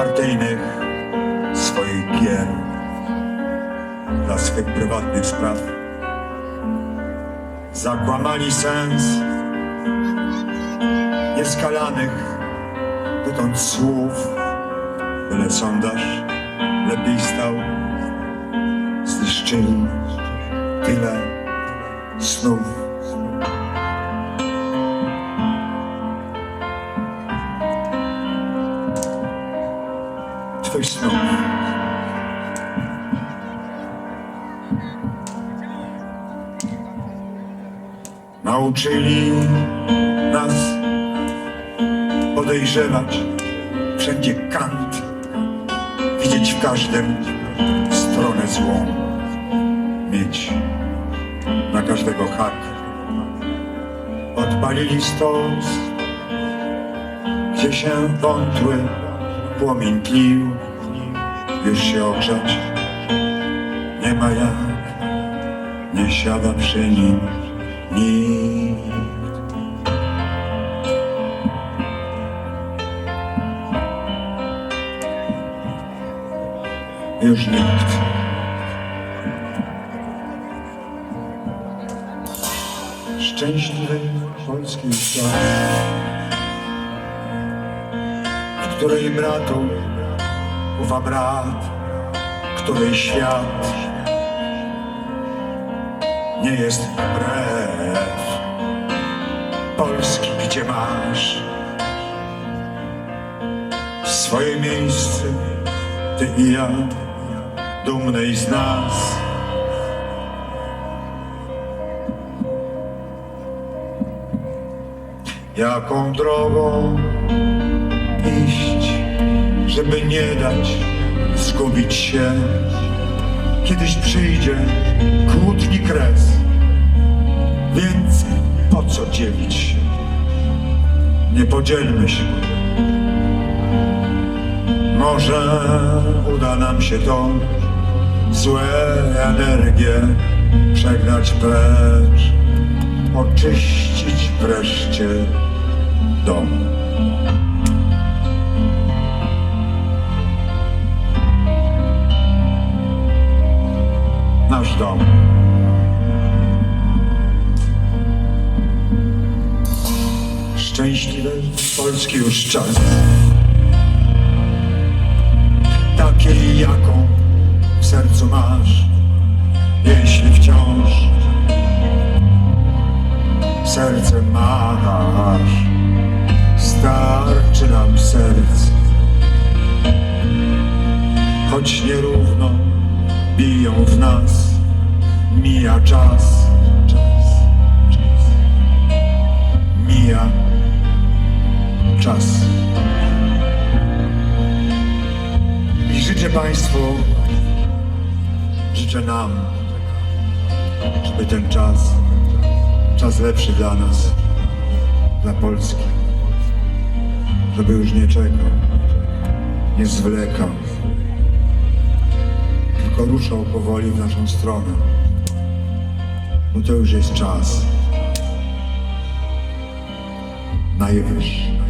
partyjnych swoich gier, dla swych prywatnych spraw. Zakłamali sens nieskalanych dotąd słów, byle sondaż lepiej stał. Zniszczyli tyle snów. Twych snów. Nauczyli nas podejrzewać wszędzie kant, widzieć w każdym stronę złą, mieć na każdego hak. Odpalili stos, gdzie się wątły płomień tlił, już się ogrzać nie ma jak, nie siada przy nim nikt. Już nikt. Szczęśliwy polski w której bratu ufa brat, której świat nie jest wbrew. Polski, gdzie masz swoje miejsce, ty i ja, dumnej z nas. Jaką drogą iść, żeby nie dać zgubić się? Kiedyś przyjdzie kłótni kres, więc po co dzielić się? Nie podzielmy się. Może uda nam się to złe energie przegnać precz, oczyścić wreszcie dom. Nasz dom. Szczęśliwy Polski już czas. Takiej, jaką w sercu masz, jeśli wciąż serce masz, starczy nam serc, choć nierówno biją w nas, mija czas, mija czas. I życzę Państwu, życzę nam, żeby ten czas, czas lepszy dla nas, dla Polski, żeby już nie czekał, nie zwlekał, tylko ruszał powoli w naszą stronę, bo to już jest czas najwyższy.